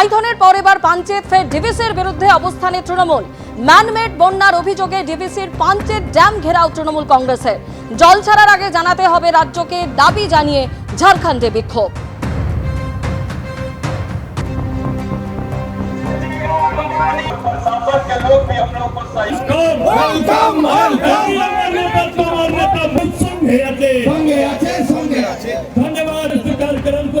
মাইথনের পর এবার পাঞ্চেত ফের ডিভিসির বিরুদ্ধে অবস্থানে তৃণমূল ম্যানমেড বন্যার অভিযোগে ডিভিসির পাঞ্চেত ড্যাম ঘেরাও তৃণমূল কংগ্রেসের জল ছাড়ার আগে জানাতে হবে রাজ্যকে দাবি জানিয়ে ঝাড়খণ্ডে বিক্ষোভ संसद के लोग भी अपने ऊपर सही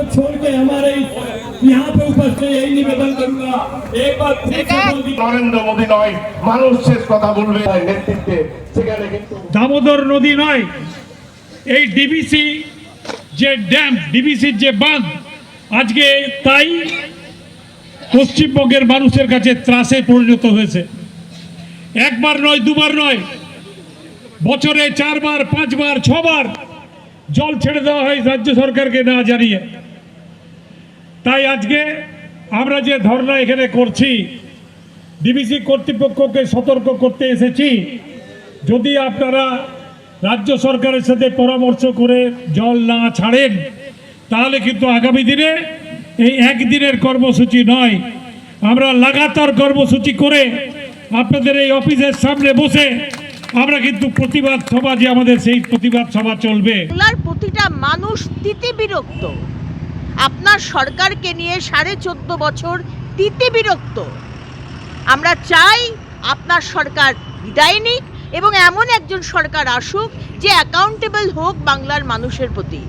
को छोड़ के हमारे इस- यहाँ पे उपस्थित यही निवेदन करूंगा एक बार फिर से मोदी নরেন্দ্র মোদী নয় মানুষ শেষ কথা বলবে তার নেতৃত্বে সেখানে কিন্তু দামোদর নদী নয় এই ডিবিসি যে ড্যাম ডিবিসির যে বাঁধ আজকে তাই পশ্চিমবঙ্গের মানুষের কাছে ত্রাসে পরিণত হয়েছে একবার নয় দুবার নয় বছরে চারবার পাঁচবার ছবার জল ছেড়ে দেওয়া হয় রাজ্য সরকারকে না জানিয়ে তাই আজকে আমরা যে ধর্ণা এখানে করছি, ডিবিসি কর্তৃপক্ষকে সতর্ক করতে এসেছি। যদি আপনারা রাজ্য সরকারের সাথে পরামর্শ করে জল না ছাড়েন, তাহলে কিন্তু আগামী দিনে এই একদিনের কর্মসূচি নয়। আমরা লাগাতার কর্মসূচি করে আপনাদের এই অফিসের সামনে বসে আমরা কিন্তু প্রতিবাদ সভা যে আমাদের সেই প্রতিবাদ সভা চলবে। প্রতিটা মানুষ তিতি বিরক্ত আপনার সরকারকে নিয়ে সাড়ে চোদ্দ বছর তিতি বিরক্ত। আমরা চাই আপনার সরকার বিদায় নিক এবং এমন একজন সরকার আসুক যে অ্যাকাউন্টেবল হোক বাংলার মানুষের প্রতি।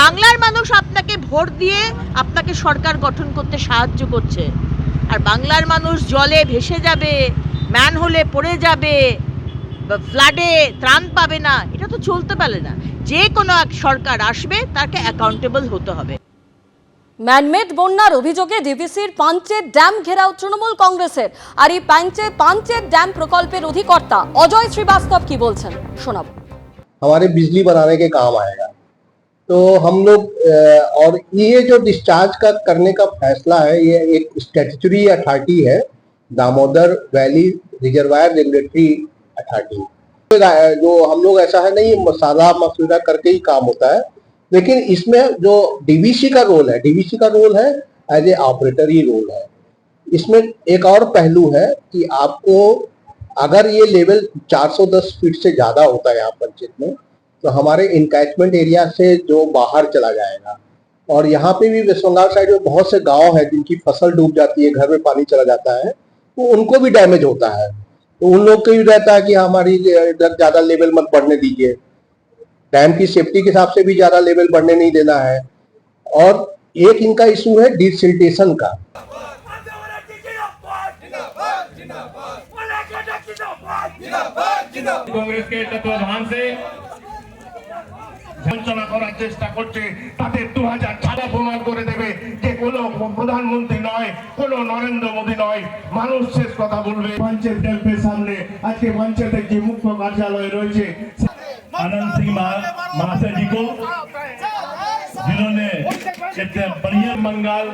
বাংলার মানুষ আপনাকে ভোট দিয়ে আপনাকে সরকার গঠন করতে সাহায্য করছে। আর বাংলার মানুষ জলে ভেসে যাবে ম্যান হলে পড়ে যাবে ফ্লাডে ত্রাণ পাবে না, এটা তো চলতে পারে না। যে কোনো এক সরকার আসবে, তাকে অ্যাকাউন্টেবল হতে হবে। ম্যানমেড বন্যার অভিযোগে ডিভিসির পাঞ্চেত ড্যাম ঘেরাও তৃণমূল কংগ্রেসের আর এই পাঞ্চে পাঞ্চেত ড্যাম প্রকল্পের অধিকর্তা অজয় শ্রীবাস্তব কি বলছেন শোনাবো हमारे बिजली बनाने के काम आएगा तो हम लोग अ, और ये जो डिस्चार्ज का करने का फैसला है ये एक स्टेचुरी अथॉरिटी है Damodar valley reservoir regulatory authority जो हम लोग ऐसा है नहीं मसाला मसूदा करके ही काम होता है लेकिन इसमें जो डीवीसी का रोल है डीवीसी का रोल है एज ए ऑपरेटर ही रोल है। इसमें एक और पहलू है कि आपको अगर ये लेवल 410 फीट से ज़्यादा होता है यहाँ पंचायत में तो हमारे इनकैचमेंट एरिया से जो बाहर चला जाएगा। और यहाँ पे भी वेस्ट बंगाल साइड में बहुत से गाँव है जिनकी फ़सल डूब जाती है, घर में पानी चला जाता है तो उनको भी डैमेज होता है। तो उन लोग को भी रहता है कि हमारी इधर ज़्यादा लेवल मत बढ़ने दीजिए। डैम की सेफ्टी के हिसाब से भी ज्यादा लेवल बढ़ने नहीं देना है और एक इनका इशू है डिसिल्टेशन का কংগ্রেসকে তত্ত্বাবধান সে বঞ্চনা করার চেষ্টা করছে তাদের দু হাজার ছাড়া প্রমাণ করে দেবে যে কোনো প্রধানমন্ত্রী নয় কোনো নরেন্দ্র মোদী নয় মানুষ শেষ কথা বলবে পঞ্চায়েত ডেম্পের সামনে আজকে পঞ্চায়েতের যে মুখ্য কার্যালয় রয়েছে आनंद सिंह महा- महाशय जी को जिन्होंने इतने बढ़िया बंगाल